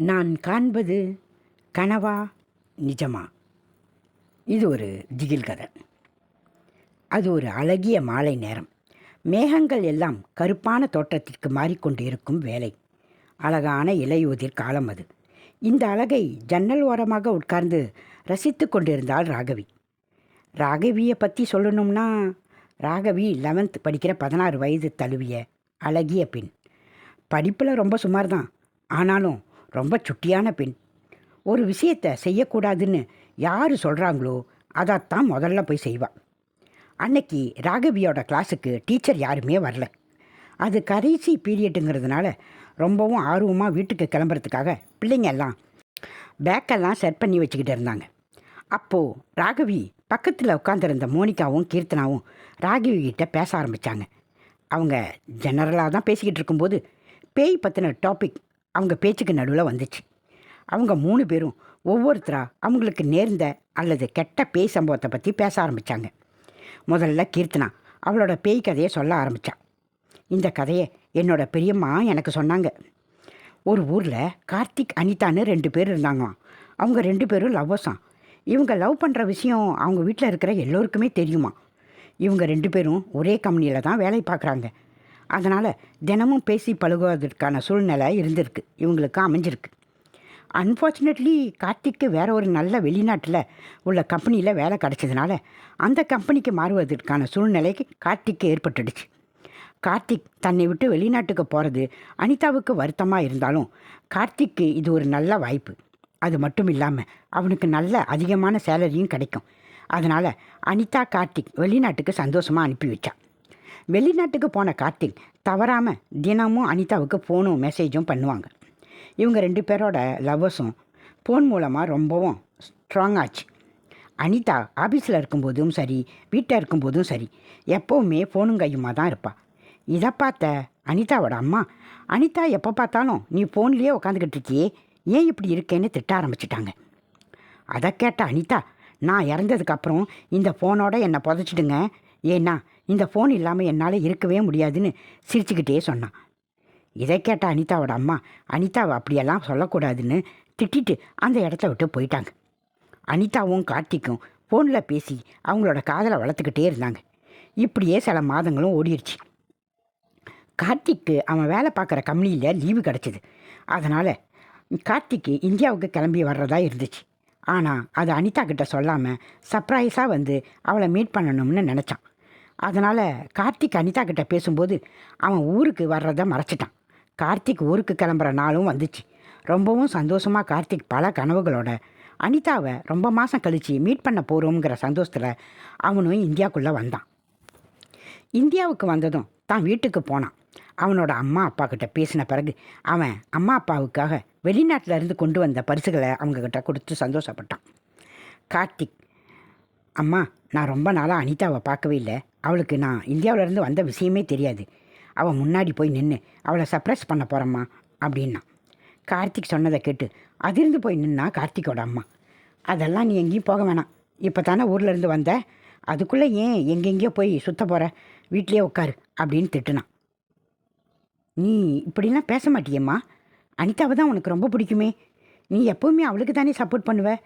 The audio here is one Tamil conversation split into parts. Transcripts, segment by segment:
நான் காண்பது கனவா நிஜமா? இது ஒரு திகில் கதை. அது ஒரு அழகிய மாலை நேரம். மேகங்கள் எல்லாம் கருப்பான தோற்றத்திற்கு மாறிக்கொண்டு இருக்கும் வேலை. அழகான இலையுதிர் காலம் அது. இந்த அழகை ஜன்னல் ஓரமாக உட்கார்ந்து ரசித்து கொண்டிருந்தாள் ராகவி. ராகவியை பற்றி சொல்லணும்னா ராகவி லெவன்த் படிக்கிற பதினாறு வயது தழுவிய அழகிய பெண். படிப்பில் ரொம்ப சுமார் தான் ஆனாலும் ரொம்ப சுட்டியான பெண். ஒரு விஷயத்தை செய்யக்கூடாதுன்னு யார் சொல்கிறாங்களோ அதைத்தான் முதல்ல போய் செய்வாள் அன்னைக்கு ராகவியோட கிளாஸுக்கு டீச்சர் யாருமே வரல. அது கடைசி பீரியடுங்கிறதுனால ரொம்பவும் ஆர்வமாக வீட்டுக்கு கிளம்புறதுக்காக பிள்ளைங்க எல்லாம் பேக்கெல்லாம் செட் பண்ணி வச்சுக்கிட்டு இருந்தாங்க. அப்போது ராகவி பக்கத்தில் உட்காந்துருந்த மோனிகாவும் கீர்த்தனாவும் ராகவி கிட்ட பேச ஆரம்பித்தாங்க அவங்க ஜெனரலாக தான் பேசிக்கிட்டு இருக்கும்போது பேய் பற்றின டாபிக் அவங்க பேச்சுக்கு நடுவில் வந்துச்சு. அவங்க மூணு பேரும் ஒவ்வொருத்தரா அவங்களுக்கு நேர்ந்த அல்லது கெட்ட பேய் சம்பவத்தை பற்றி பேச ஆரம்பித்தாங்க முதல்ல கீர்த்தனா அவளோட பேய் கதையை சொல்ல ஆரம்பித்தா இந்த கதையை என்னோட பெரியம்மா எனக்கு சொன்னாங்க. ஒரு ஊரில் கார்த்திக் அனிதான்னு ரெண்டு பேர் இருந்தாங்களாம். அவங்க ரெண்டு பேரும் லவ்வர்ஸாம் இவங்க லவ் பண்ணுற விஷயம் அவங்க வீட்டில் இருக்கிற எல்லோருக்குமே தெரியுமா இவங்க ரெண்டு பேரும் ஒரே கம்பெனியில் தான் வேலை பார்க்குறாங்க. அதனால் தினமும் பேசி பழகுவதற்கான சூழ்நிலை இருந்திருக்கு. இவங்களுக்கு அமைஞ்சிருக்கு. அன்ஃபார்ச்சுனேட்லி கார்த்திக்கு வேற ஒரு நல்ல வெளிநாட்டில் உள்ள கம்பெனியில் வேலை கிடச்சதுனால அந்த கம்பெனிக்கு மாறுவதற்கான சூழ்நிலைக்கு கார்த்திக்கு ஏற்பட்டுடுச்சு. கார்த்திக் தன்னை விட்டு வெளிநாட்டுக்கு போகிறது அனிதாவுக்கு வருத்தமாக இருந்தாலும் கார்த்திக்கு இது ஒரு நல்ல வாய்ப்பு. அது மட்டும் இல்லாமல் அவனுக்கு நல்ல அதிகமான சேலரியும் கிடைக்கும். அதனால் அனிதா கார்த்திக் வெளிநாட்டுக்கு சந்தோஷமாக அனுப்பி வச்சான் வெளிநாட்டுக்கு போன கார்த்திக் தவறாமல் தினமும் அனிதாவுக்கு ஃபோனும் மெசேஜும் பண்ணுவாங்க. இவங்க ரெண்டு பேரோட லவ்வர்ஸும் ஃபோன் மூலமாக ரொம்பவும் ஸ்ட்ராங் ஆச்சு. அனிதா ஆஃபீஸில் இருக்கும்போதும் சரி வீட்டில் இருக்கும்போதும் சரி எப்போவுமே ஃபோனும் கையுமாக தான் இருப்பாள் இதை பார்த்த அனிதாவோட அம்மா அனிதா எப்போ பார்த்தாலும் நீ ஃபோன்லேயே உட்காந்துக்கிட்டு இருக்கியே ஏன் இப்படி இருக்கேன்னு திட்ட ஆரம்பிச்சிட்டாங்க. அதை கேட்ட அனிதா நான் இறந்ததுக்கப்புறம் இந்த ஃபோனோட என்னை புதைச்சிடுங்க. ஏன்னா இந்த ஃபோன் இல்லாமல் என்னால் இருக்கவே முடியாதுன்னு சிரிச்சுக்கிட்டே சொன்னான். இதை கேட்ட அனிதாவோட அம்மா அனிதாவை அப்படியெல்லாம் சொல்லக்கூடாதுன்னு திட்டிட்டு அந்த இடத்த விட்டு போயிட்டாங்க. அனிதாவும் கார்த்திக்கும் ஃபோனில் பேசி அவங்களோட காதலை வளர்த்துக்கிட்டே இருந்தாங்க. இப்படியே சில மாதங்களும் ஓடிடுச்சு கார்த்திக்கு அவன் வேலை பார்க்குற கம்பெனியில் லீவு கிடச்சிது. அதனால் கார்த்திக்கு இந்தியாவுக்கு கிளம்பி வர்றதா இருந்துச்சு. ஆனால் அது அனிதா கிட்ட சொல்லாமல் சர்ப்ரைஸாக வந்து அவளை மீட் பண்ணணும்னு நினச்சான். அதனால் கார்த்திக் அனிதா கிட்ட பேசும்போது அவன் ஊருக்கு வர்றதை மறைச்சிட்டான். கார்த்திக் ஊருக்கு கிளம்புற நாளும் வந்துச்சு. ரொம்பவும் சந்தோஷமாக கார்த்திக் பல கனவுகளோட அனிதாவை ரொம்ப மாதம் கழித்து மீட் பண்ண போகிறோங்கிற சந்தோஷத்தில் அவனும் இந்தியாவுக்குள்ளே வந்தான். இந்தியாவுக்கு வந்ததும் தான் வீட்டுக்கு போனான். அவனோட அம்மா அப்பா கிட்ட பேசின பிறகு அவன் அம்மா அப்பாவுக்காக வெளிநாட்டில் இருந்து கொண்டு வந்த பரிசுகளை அவங்கக்கிட்ட கொடுத்து சந்தோஷப்பட்டான். கார்த்திக் அம்மா நான் ரொம்ப நாளாக அனிதாவை பார்க்கவே இல்லை. அவளுக்கு நான் இந்தியாவிலேருந்து வந்த விஷயமே தெரியாது. அவள் முன்னாடி போய் நின்று அவளை சர்ப்ரைஸ் பண்ண போகிறம்மா அப்படின்னா. கார்த்திக் சொன்னதை கேட்டு அதிர்ந்து போய் நின்னா கார்த்திக்கோட அம்மா. அதெல்லாம் நீ எங்கேயும் போக வேணாம். இப்போ தானே ஊர்லேருந்து வந்த. அதுக்குள்ளே ஏன் எங்கெங்கேயோ போய் சுத்த போகிற வீட்லேயே உட்காரு அப்படின்னு திட்டுனான் நீ இப்படிலாம் பேச மாட்டியம்மா. அனிதாவை தான் உனக்கு ரொம்ப பிடிக்குமே. நீ எப்போவுமே அவளுக்கு தானே சப்போர்ட் பண்ணுவ.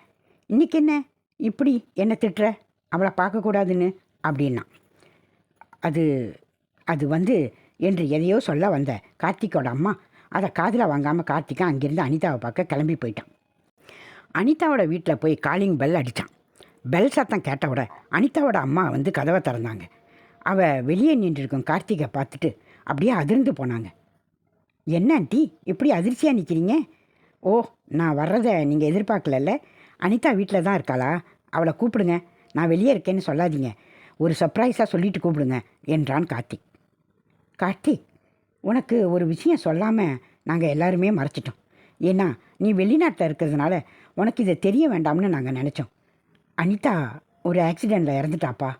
இன்னைக்கு என்ன? இப்படி என்ன திட்டுற? அவளை பார்க்கக்கூடாதுன்னு அப்படின்னா. அது அது வந்து என்று எதையோ சொல்ல வந்த கார்த்திக்கோட அம்மா. அதை காதில் வாங்காமல் கார்த்திகா அங்கேருந்து அனிதாவை பார்க்க கிளம்பி போயிட்டான். அனிதாவோட வீட்டில் போய் காலிங் பெல் அடித்தான் பெல் சத்தம் கேட்டவோட அனிதாவோட அம்மா வந்து கதவை திறந்தாங்க. அவள் வெளியே நின்றுருக்கும் கார்த்திகை பார்த்துட்டு அப்படியே அதிர்ந்து போனாங்க. என்ன ஆண்டி இப்படி அதிர்ச்சியாக நிற்கிறீங்க ஓ நான் வர்றதை நீங்கள் எதிர்பார்க்கலல்ல. அனிதா வீட்டில் தான் இருக்காளா? அவளை கூப்பிடுங்க. நான் வெளியே இருக்கேன்னு சொல்லாதீங்க. ஒரு சர்ப்ரைஸாக சொல்லிட்டு கூப்பிடுங்க என்றான் கார்த்திக். கார்த்திக் உனக்கு ஒரு விஷயம் சொல்லாமல் நாங்கள் எல்லாருமே மறைச்சிட்டோம். ஏன்னா நீ வெளிநாட்டில் இருக்கிறதுனால உனக்கு இதை தெரிய வேண்டாம்னு நாங்கள் நினச்சோம். அனிதா ஒரு ஆக்சிடெண்ட்டில் இறந்துட்டாப்பா.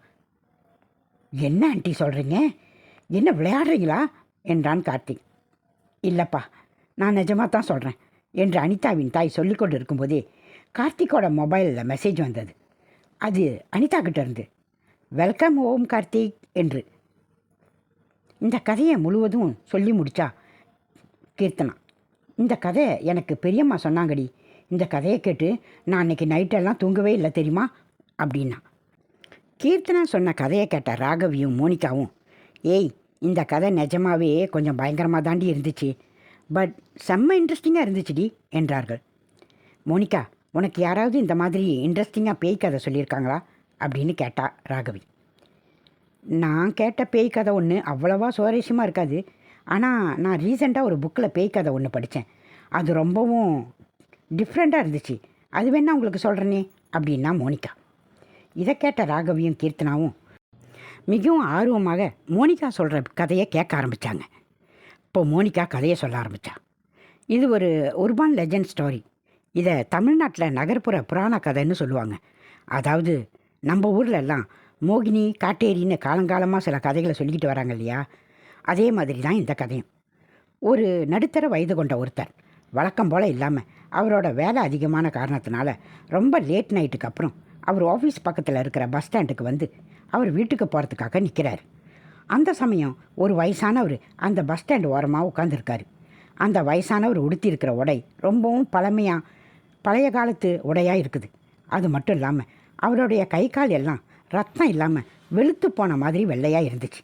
என்ன ஆண்டி சொல்கிறீங்க என்ன விளையாடுறீங்களா? என்றான் கார்த்திக். இல்லைப்பா நான் நிஜமாக தான் சொல்கிறேன் என்று அனிதாவின் தாய் சொல்லிக்கொண்டு இருக்கும்போதே கார்த்திக்கோட மொபைலில் மெசேஜ் வந்தது. அது அனிதா கிட்டேருந்து வெல்கம் ஓம் கார்த்திக் என்று. இந்த கதையை முழுவதும் சொல்லி முடிச்சா கீர்த்தனா. இந்த கதை எனக்கு பெரியம்மா சொன்னாங்கடி. இந்த கதையை கேட்டு நான் அன்னைக்கு நைட்டெல்லாம் தூங்கவே இல்லை தெரியுமா? அப்படின்னா. கீர்த்தனா சொன்ன கதையை கேட்ட ராகவியும் மோனிகாவும் ஏய் இந்த கதை நிஜமாவே கொஞ்சம் பயங்கரமாக தாண்டி இருந்துச்சு. பட் செம்ம இன்ட்ரெஸ்டிங்காக இருந்துச்சுடி என்றார்கள். மோனிகா உனக்கு யாராவது இந்த மாதிரி இன்ட்ரெஸ்டிங்காக பேய் கதை சொல்லியிருக்காங்களா? அப்படின்னு கேட்டா ராகவி. நான் கேட்ட பேய் கதை ஒன்று அவ்வளவா சுவாரஸ்யமாக இருக்காது. ஆனால் நான் ரீசெண்டாக ஒரு புக்கில் பேய் கதை ஒன்று படித்தேன் அது ரொம்பவும் டிஃப்ரெண்ட்டாக இருந்துச்சு. அது வேணா உங்களுக்கு சொல்கிறேனே அப்படின்னா மோனிகா. இதை கேட்ட ராகவியும் கீர்த்தனாவும் மிகவும் ஆர்வமாக மோனிகா சொல்கிற கதையை கேட்க ஆரம்பித்தாங்க இப்போ மோனிகா கதையை சொல்ல ஆரம்பித்தா இது ஒரு உர்பான் லெஜண்ட் ஸ்டோரி இதை தமிழ்நாட்டில் நகர்ப்புற புராண கதைன்னு சொல்லுவாங்க. அதாவது நம்ம ஊரில் எல்லாம் மோகினி காட்டேரின்னு காலங்காலமாக சில கதைகளை சொல்லிக்கிட்டு வராங்க இல்லையா? அதே மாதிரி தான் இந்த கதையும். ஒரு நடுத்தர வயது கொண்ட ஒருத்தர் வழக்கம் போல் இல்லாமல் அவரோட வேலை அதிகமான காரணத்தினால ரொம்ப லேட் நைட்டுக்கு அப்புறம் அவர் ஆஃபீஸ் பக்கத்தில் இருக்கிற பஸ் ஸ்டாண்டுக்கு வந்து அவர் வீட்டுக்கு போகிறதுக்காக நிற்கிறார் அந்த சமயம் ஒரு வயசானவர் அந்த பஸ் ஸ்டாண்டு ஓரமாக உட்காந்துருக்காரு அந்த வயசானவர் உடுத்தியிருக்கிற உடை ரொம்பவும் பழமையாக பழைய காலத்து உடையாக இருக்குது. அது மட்டும் இல்லாமல் அவருடைய கை கால் எல்லாம் ரத்தம் இல்லாமல் வெளுத்து போன மாதிரி வெள்ளையாக இருந்துச்சு.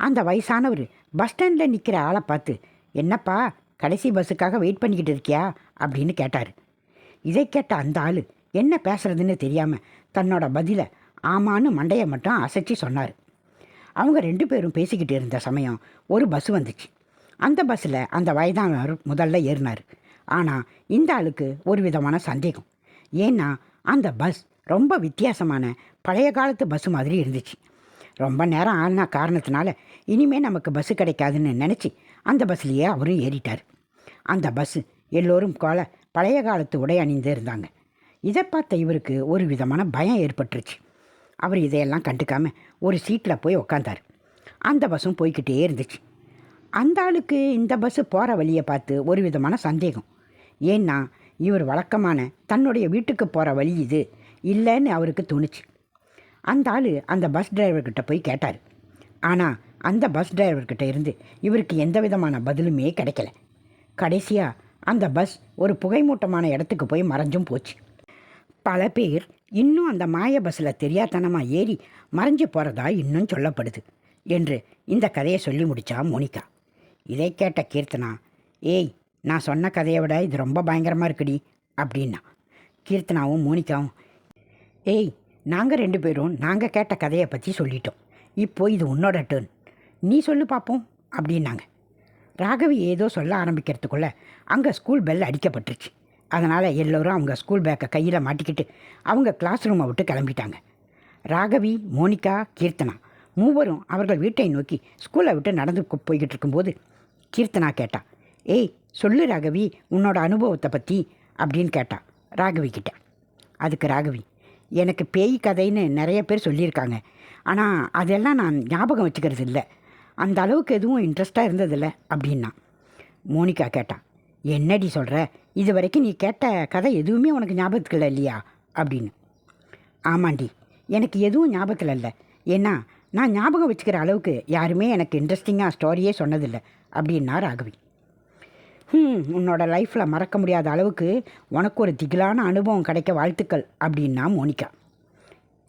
அந்த வயசானவர் பஸ் ஸ்டாண்டில் நிற்கிற ஆளை பார்த்து என்னப்பா கடைசி பஸ்ஸுக்காக வெயிட் பண்ணிக்கிட்டு இருக்கியா? அப்படின்னு கேட்டார். இதை கேட்ட அந்த ஆள் என்ன பேசுறதுன்னு தெரியாமல் தன்னோட பதிலை ஆமான்னு மண்டையை மட்டும் அசைச்சு சொன்னார். அவங்க ரெண்டு பேரும் பேசிக்கிட்டு இருந்த சமயம் ஒரு பஸ் வந்துச்சு. அந்த பஸ்ஸில் அந்த வயதானவர் முதல்ல ஏறினார். ஆனால் இந்த ஆளுக்கு ஒரு விதமான சந்தேகம். ஏன்னா அந்த பஸ் ரொம்ப வித்தியாசமான பழைய காலத்து பஸ்ஸு மாதிரி இருந்துச்சு. ரொம்ப நேரம் ஆன காரணத்தினால இனிமே நமக்கு பஸ்ஸு கிடைக்காதுன்னு நினச்சி அந்த பஸ்லேயே அவரும் ஏறிட்டார். அந்த பஸ்ஸு எல்லோரும் கோல பழைய காலத்து உடை அணிந்து இருந்தாங்க. இதை பார்த்த இவருக்கு ஒரு விதமான பயம் ஏற்பட்டுருச்சு. அவர் இதையெல்லாம் கண்டுக்காமல் ஒரு சீட்டில் போய் உக்காந்தார். அந்த பஸ்ஸும் போய்க்கிட்டே இருந்துச்சு. அந்த ஆளுக்கு இந்த பஸ்ஸு போகிற வழியை பார்த்து ஒரு விதமான சந்தேகம். ஏன்னா இவர் வழக்கமான தன்னுடைய வீட்டுக்கு போகிற வழி இது. இல்லைன்னு அவருக்கு தோணுச்சு. அந்த ஆள் அந்த பஸ் டிரைவர்கிட்ட போய் கேட்டார். ஆனால் அந்த பஸ் டிரைவர்கிட்ட இருந்து இவருக்கு எந்த விதமான பதிலுமே கிடைக்கல. கடைசியாக அந்த பஸ் ஒரு புகைமூட்டமான இடத்துக்கு போய் மறைஞ்சும் போச்சு. பல பேர் இன்னும் அந்த மாய பஸ்ஸில் தெரியாதனமாக ஏறி மறைஞ்சு போகிறதா இன்னும் சொல்லப்படுது என்று இந்த கதையை சொல்லி முடித்தா மோனிகா. இதை கேட்ட கீர்த்தனா ஏய் நான் சொன்ன கதையை விட இது ரொம்ப பயங்கரமாக இருக்குடி அப்படின்னா. கீர்த்தனாவும் மோனிகாவும் ஏய் நாங்கள் ரெண்டு பேரும் நாங்கள் கேட்ட கதையை பற்றி சொல்லிட்டோம். இப்போ இது உன்னோட டேர்ன் நீ சொல்லு பார்ப்போம் அப்படின்னாங்க. ராகவி ஏதோ சொல்ல ஆரம்பிக்கிறதுக்குள்ளே அங்கே ஸ்கூல் பெல் அடிக்கப்பட்டுருச்சு. அதனால் எல்லோரும் அவங்க ஸ்கூல் பேக்கை கையில் மாட்டிக்கிட்டு அவங்க கிளாஸ் ரூமை விட்டு கிளம்பிட்டாங்க. ராகவி மோனிகா கீர்த்தனா மூவரும் அவர்கள் வீட்டை நோக்கி ஸ்கூலை விட்டு நடந்து போய்கிட்டு இருக்கும்போது கீர்த்தனா கேட்டா ஏய் சொல்லு ராகவி உன்னோட அனுபவத்தை பற்றி அப்படின்னு கேட்டா ராகவி கிட்ட. அதுக்கு ராகவி எனக்கு பேய் கதைன்னு நிறைய பேர் சொல்லியிருக்காங்க. ஆனால் அதெல்லாம் நான் ஞாபகம் வச்சுக்கிறது இல்லை. அந்த அளவுக்கு எதுவும் இன்ட்ரெஸ்டாக இருந்ததில்லை அப்படின்னா. மோனிகா கேட்டான் என்னடி சொல்கிற இது வரைக்கும் நீ கேட்ட கதை எதுவுமே உனக்கு ஞாபகத்தில் இல்லையா? அப்படின்னு. ஆமாண்டி எனக்கு எதுவும் ஞாபகத்தில் இல்லை. ஏன்னா நான் ஞாபகம் வச்சுக்கிற அளவுக்கு யாருமே எனக்கு இன்ட்ரெஸ்டிங்காக ஸ்டோரியே சொன்னதில்லை. அப்படின்னா ராகவி. ம் உன்னோட லைஃப்பில் மறக்க முடியாத அளவுக்கு உனக்கு ஒரு திகிலான அனுபவம் கிடைக்க வாழ்த்துக்கள் அப்படின்னா மோனிகா.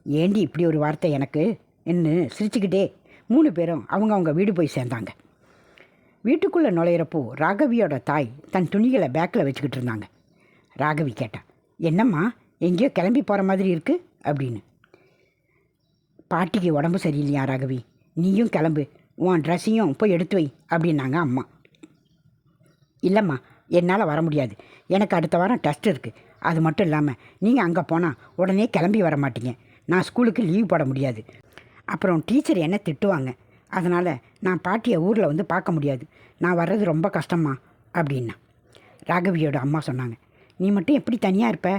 ஏண்டி இப்படி ஒரு வார்த்தை எனக்கு? என்று சிரிச்சுக்கிட்டே மூணு பேரும் அவங்க அவங்க வீடு போய் சேர்ந்தாங்க. வீட்டுக்குள்ளே நுழையிறப்போ ராகவியோட தாய் தன் துணிகளை பேக்கில் வச்சுக்கிட்டு இருந்தாங்க. ராகவி கேட்டா என்னம்மா எங்கேயோ கிளம்பி போகிற மாதிரி இருக்குது அப்படின்னு. பாட்டிக்கு உடம்பு சரியில்லையா ராகவி? நீயும் கிளம்பு. உன் ட்ரெஸ்ஸையும் போய் எடுத்து வை அப்படின்னாங்க அம்மா. இல்லைம்மா என்னால் வர முடியாது. எனக்கு அடுத்த வாரம் டெஸ்ட் இருக்குது அது மட்டும் இல்லாமல் நீங்கள் அங்கே போனால் உடனே கிளம்பி வர மாட்டீங்க. நான் ஸ்கூலுக்கு லீவ் போட முடியாது. அப்புறம் டீச்சர் என்ன திட்டுவாங்க? அதனால் நான் பாட்டியை ஊரில் வந்து பார்க்க முடியாது. நான் வர்றது ரொம்ப கஷ்டமா அப்படின்னா. ராகவியோட அம்மா சொன்னாங்க. நீ மட்டும் எப்படி தனியாக இருப்ப?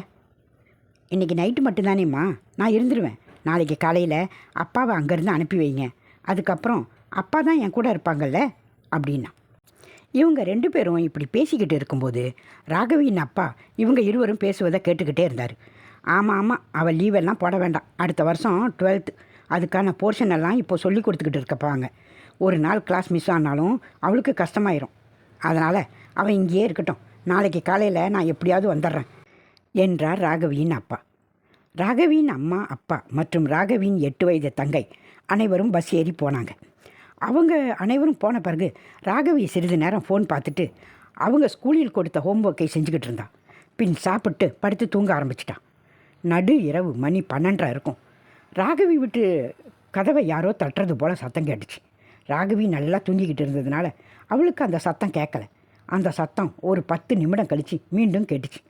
இன்றைக்கி நைட்டு மட்டும்தானேம்மா நான் இருந்துருவேன். நாளைக்கு காலையில் அப்பாவை அங்கேருந்து அனுப்பி வைங்க. அதுக்கப்புறம் அப்பா தான் என் கூட இருப்பாங்கல்ல அப்படின்னா. இவங்க ரெண்டு பேரும் இப்படி பேசிக்கிட்டு இருக்கும்போது ராகவியின் அப்பா இவங்க இருவரும் பேசுவதை கேட்டுக்கிட்டே இருந்தார். ஆமாம் ஆமாம் அவள் லீவெல்லாம் போட வேண்டாம். அடுத்த வருஷம் டுவெல்த்து அதுக்கான போர்ஷன் எல்லாம் இப்போ சொல்லி கொடுத்துக்கிட்டு இருக்கப்பாங்க ஒரு நாள் கிளாஸ் மிஸ் ஆனாலும் அவளுக்கு கஷ்டமாயிரும். அதனால் அவள் இங்கேயே இருக்கட்டும். நாளைக்கு காலையில் நான் எப்படியாவது வந்துடுறேன் என்றார் ராகவியின் அப்பா. ராகவியின் அம்மா அப்பா மற்றும் ராகவியின் எட்டு வயது தங்கை அனைவரும் பஸ் ஏறி போனாங்க. அவங்க அனைவரும் போன பிறகு ராகவி சிறிது நேரம் ஃபோன் பார்த்துட்டு அவங்க ஸ்கூலில் கொடுத்த ஹோம்ஒர்க்கை செஞ்சுக்கிட்டு இருந்தா. பின் சாப்பிட்டு படுத்து தூங்க ஆரம்பிச்சிட்டான். நடு இரவு மணி பன்னெண்டரை இருக்கும். ராகவி விட்டு கதவை யாரோ தட்டுறது போல் சத்தம் கேட்டுச்சு. ராகவி நல்லா தூங்கிக்கிட்டு இருந்ததுனால அவளுக்கு அந்த சத்தம் கேட்கல. அந்த சத்தம் ஒரு பத்து நிமிடம் கழித்து மீண்டும் கேட்டுச்சு.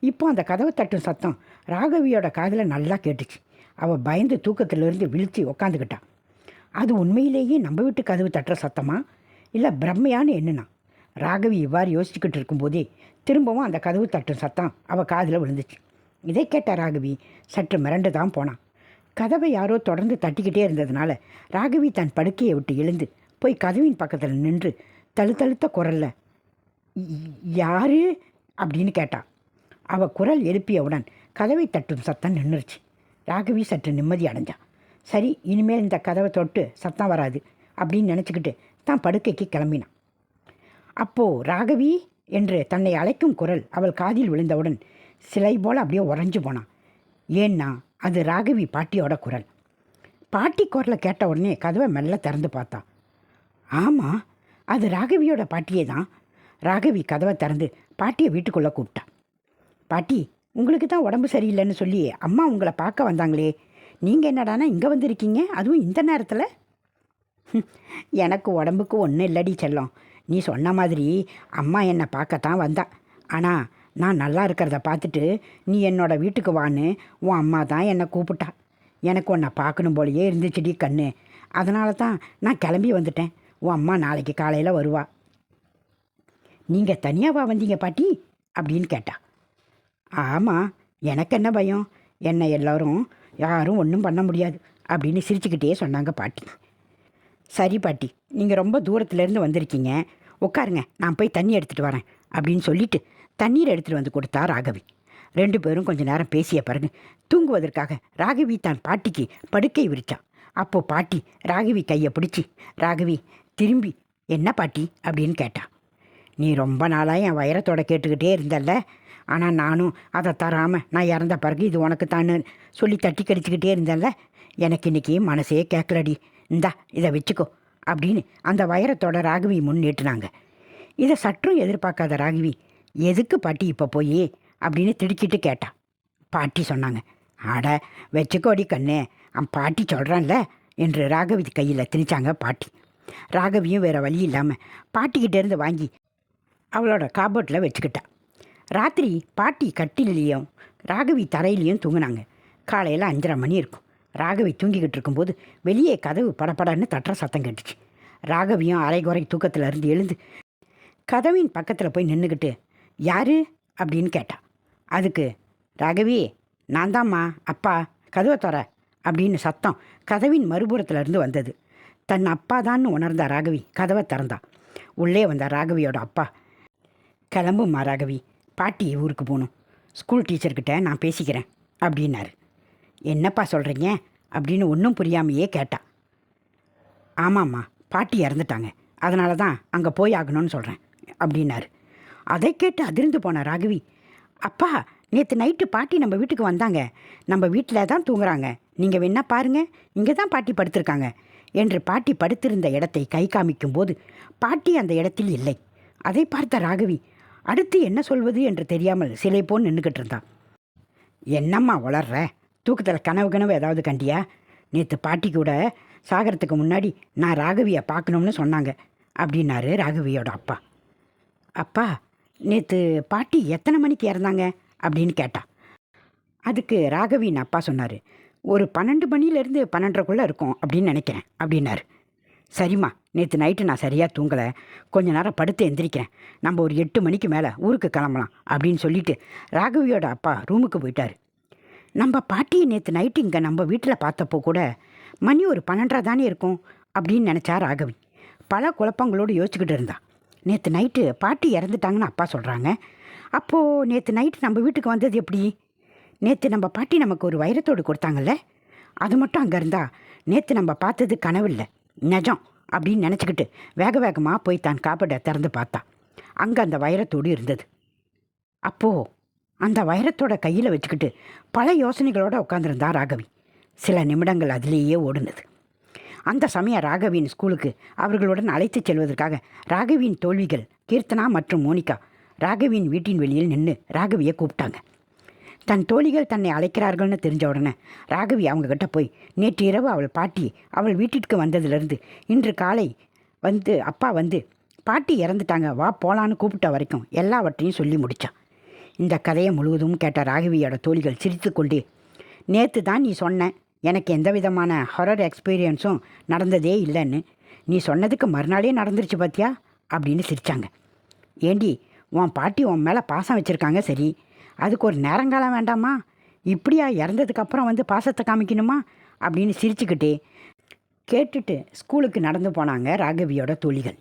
இப்போ அந்த கதவை தட்டும் சத்தம் ராகவியோட காதில் நல்லா கேட்டுச்சு. அவள் பயந்து தூக்கத்திலிருந்து விழித்து உக்காந்துக்கிட்டான் அது உண்மையிலேயே நம்ம வீட்டு கதவு தட்டுற சத்தமா? இல்லை பிரம்மையான்னு என்னன்னா ராகவி இவ்வாறு யோசிச்சுக்கிட்டு இருக்கும்போதே திரும்பவும் அந்த கதவு தட்டும் சத்தம் அவள் காதில் விழுந்துச்சு. இதை கேட்ட ராகவி சற்று மிரண்டு தான் போனான் கதவை யாரோ தொடர்ந்து தட்டிக்கிட்டே இருந்ததுனால ராகவி தன் படுக்கையை விட்டு எழுந்து போய் கதவின் பக்கத்தில் நின்று தழுத்தழுத்த குரல்ல யாரு? அப்படின்னு கேட்டான் அவள் குரல் எழுப்பியவுடன் கதவை தட்டும் சத்தம் நின்றுச்சு. ராகவி சற்று நிம்மதி அடைஞ்சான் சரி இனிமேல் இந்த கதவை தொட்டு சத்தம் வராது அப்படின்னு நினச்சிக்கிட்டு தான் படுக்கைக்கு கிளம்பினான். அப்போது ராகவி என்று தன்னை அழைக்கும் குரல் அவள் காதில் விழுந்தவுடன் சிலை போல் அப்படியே உறைஞ்சு போனான். ஏன்னா அது ராகவி பாட்டியோட குரல். பாட்டி குரலை கேட்ட உடனே கதவை மெல்ல திறந்து பார்த்தான் ஆமாம் அது ராகவியோட பாட்டியே தான். ராகவி கதவை திறந்து பாட்டியை வீட்டுக்குள்ளே கூப்பிட்டா. பாட்டி உங்களுக்கு தான் உடம்பு சரியில்லைன்னு சொல்லி அம்மா உங்களை பார்க்க வந்தாங்களே நீங்கள் என்னடானா இங்கே வந்திருக்கீங்க? அதுவும் இந்த நேரத்தில்? எனக்கு உடம்புக்கு ஒன்றும் இல்லடி செல்லம். நீ சொன்ன மாதிரி அம்மா என்னை பார்க்கத்தான் வந்தா. ஆனால் நான் நல்லா இருக்கிறத பார்த்துட்டு நீ என்னோட வீட்டுக்கு வான்னு உன் அம்மா தான் என்னை கூப்பிட்டா. எனக்கு உன்னை பார்க்கணும் போலயே இருந்துச்சுடி கண்ணு. அதனால தான் நான் கிளம்பி வந்துட்டேன். உன் அம்மா நாளைக்கு காலையில் வருவா. நீங்கள் தனியாவா வந்தீங்க பாட்டி? அப்படின்னு கேட்டா. ஆமாம் எனக்கு என்ன பயம்? என்னை எல்லோரும் யாரும் ஒன்றும் பண்ண முடியாது அப்படின்னு சிரிச்சுக்கிட்டே சொன்னாங்க பாட்டி. சரி பாட்டி நீங்கள் ரொம்ப தூரத்துலேருந்து வந்திருக்கீங்க. உட்காருங்க நான் போய் தண்ணி எடுத்துகிட்டு வரேன் அப்படின்னு சொல்லிட்டு தண்ணீர் எடுத்துகிட்டு வந்து கொடுத்தா ராகவி. ரெண்டு பேரும் கொஞ்ச நேரம் பேசிய பிறகு தூங்குவதற்காக ராகவி தான் பாட்டிக்கு படுக்கை விரிச்சான் அப்போது பாட்டி ராகவி கையை பிடிச்சி ராகவி திரும்பி என்ன பாட்டி? அப்படின்னு கேட்டா. நீ ரொம்ப நாளாக என் வயரத்தோட கேட்டுக்கிட்டே இருந்தல்ல. ஆனால் நானும் அதை தராமல் நான் இறந்த பிறகு இது உனக்கு தானு சொல்லி தட்டி கடிச்சிக்கிட்டே இருந்தேன்ல. எனக்கு இன்றைக்கி மனசே கேட்கலடி இந்தா இதை வச்சுக்கோ அப்படின்னு அந்த வைரத்தோட ராகவி முன் இதை சற்றும் எதிர்பார்க்காத ராகவி எதுக்கு பாட்டி இப்போ போய்? அப்படின்னு திடுக்கிட்டு கேட்டா. பாட்டி சொன்னாங்க ஆட வச்சுக்கோடி கண்ணே அவன் பாட்டி சொல்கிறான்ல என்று ராகவி கையில் திணிச்சாங்க பாட்டி. ராகவியும் வேறு வழி இல்லாமல் பாட்டிக்கிட்டேருந்து வாங்கி அவளோட காபோர்ட்டில் வச்சுக்கிட்டா. ராத்திரி பாட்டி கட்டிலையும் ராகவி தரையிலையும் தூங்கினாங்க. காலையில் அஞ்சரை மணி இருக்கும். ராகவி தூங்கிக்கிட்டு இருக்கும்போது வெளியே கதவு படபடன்னு தட்டுற சத்தம் கேட்டுச்சு. ராகவியும் அரைகுறை தூக்கத்தில் இருந்து எழுந்து கதவின் பக்கத்தில் போய் நின்றுக்கிட்டு யாரு? அப்படின்னு கேட்டான் அதுக்கு ராகவி நான் தாம்மா அப்பா கதவை தர அப்படின்னு சத்தம் கதவின் மறுபுறத்துல இருந்து வந்தது. தன் அப்பா தான்னு உணர்ந்த ராகவி கதவை திறந்தா. உள்ளே வந்த ராகவியோட அப்பா கிளம்பும்மா ராகவி பாட்டி ஊருக்கு போகணும். ஸ்கூல் டீச்சர்கிட்ட நான் பேசிக்கிறேன் அப்படின்னாரு. என்னப்பா சொல்கிறீங்க அப்படின்னு ஒன்றும் புரியாமையே கேட்டா. ஆமாம்மா பாட்டி இறந்துட்டாங்க. அதனால தான் அங்கே போய் ஆகணும்னு சொல்கிறேன் அப்படின்னாரு. அதை கேட்டு அதிர்ந்து போன ராகவி அப்பா நேற்று நைட்டு பாட்டி நம்ம வீட்டுக்கு வந்தாங்க. நம்ம வீட்டில் தான் தூங்குறாங்க. நீங்கள் வேணா பாருங்கள் இங்கே தான் பாட்டி படுத்திருக்காங்க. என்று பாட்டி படுத்திருந்த இடத்தை கை காமிக்கும் போது பாட்டி அந்த இடத்தில் இல்லை. அதை பார்த்த ராகவி அடுத்து என்ன சொல்வது என்று தெரியாமல் சிலை போல் நின்றுக்கிட்டு இருந்தான். என்னம்மா வளர்ற? தூக்கத்தில் கனவு கனவு ஏதாவது கண்டியா? நேற்று பாட்டி கூட சாகரத்துக்கு முன்னாடி நான் ராகவியை பார்க்கணும்னு சொன்னாங்க அப்படின்னாரு ராகவியோட அப்பா. அப்பா நேற்று பாட்டி எத்தனை மணிக்கு இறந்தாங்க? அப்படின்னு கேட்டா. அதுக்கு ராகவின் அப்பா சொன்னார் ஒரு பன்னெண்டு மணிலேருந்து பன்னெண்டரைக்குள்ளே இருக்கும் அப்படின்னு நினைக்கிறேன் அப்படின்னாரு. சரிம்மா நேற்று நைட்டு நான் சரியாக தூங்கலை. கொஞ்ச நேரம் படுத்து எந்திரிக்கிறேன். நம்ம ஒரு எட்டு மணிக்கு மேலே ஊருக்கு கிளம்பலாம் அப்படின்னு சொல்லிட்டு ராகவியோட அப்பா ரூமுக்கு போயிட்டார். நம்ம பாட்டியை நேற்று நைட்டு இங்கே நம்ம வீட்டில் பார்த்தப்போ கூட மணி ஒரு பன்னெண்டரை தானே இருக்கும் அப்படின்னு நினச்சா ராகவி. பல குழப்பங்களோடு யோசிச்சுக்கிட்டு இருந்தா. நேற்று நைட்டு பாட்டி இறந்துட்டாங்கன்னு அப்பா சொல்கிறாங்க அப்போது நேற்று நைட்டு நம்ம வீட்டுக்கு வந்தது எப்படி? நேற்று நம்ம பாட்டி நமக்கு ஒரு வைரத்தோடு கொடுத்தாங்கல்ல? அது மட்டும் அங்கே இருந்தா நேற்று நம்ம பார்த்தது கனவில்லை. நெஜம் அப்படின்னு நினச்சிக்கிட்டு வேக வேகமாக போய் தான் காப்படை திறந்து பார்த்தா. அங்கே அந்த வைரத்தோடு இருந்தது. அப்போது அந்த வைரத்தோட கையில் வச்சுக்கிட்டு பல யோசனைகளோடு உட்காந்துருந்தா ராகவி. சில நிமிடங்கள் அதிலேயே ஓடுனது. அந்த சமயம் ராகவியின் ஸ்கூலுக்கு அவர்களுடன் அழைத்துச் செல்வதற்காக ராகவியின் தோல்விகள் கீர்த்தனா மற்றும் மோனிகா ராகவியின் வீட்டின் வெளியில் நின்று ராகவியை கூப்பிட்டாங்க. தன் தோழிகள் தன்னை அழைக்கிறார்கள்னு தெரிஞ்ச உடனே ராகவி அவங்கக்கிட்ட போய் நேற்று இரவு அவள் பாட்டி அவள் வீட்டிற்கு வந்ததிலிருந்து இன்று காலை வந்து அப்பா வந்து பாட்டி இறந்துட்டாங்க வா போலான்னு கூப்பிட்ட வரைக்கும் எல்லாவற்றையும் சொல்லி முடித்தான் இந்த கதையை முழுவதும் கேட்ட ராகவியோட தோழிகள் சிரித்து கொண்டே நேற்று தான் நீ சொன்ன எனக்கு எந்த விதமான ஹொரர் எக்ஸ்பீரியன்ஸும் நடந்ததே இல்லைன்னு. நீ சொன்னதுக்கு மறுநாளே நடந்துருச்சு பார்த்தியா அப்படின்னு சிரித்தாங்க ஏண்டி உன் பாட்டி உன் மேலே பாசம் வச்சுருக்காங்க சரி. அதுக்கு ஒரு நேரங்காலம் வேண்டாமா? இப்படியா இறந்ததுக்கு அப்புறம் வந்து பாசத்தை காமிக்கணுமா? அப்படின்னு சிரிச்சுக்கிட்டே கேட்டுட்டு ஸ்கூலுக்கு நடந்து போனாங்க ராகவியோட தோழிகள்.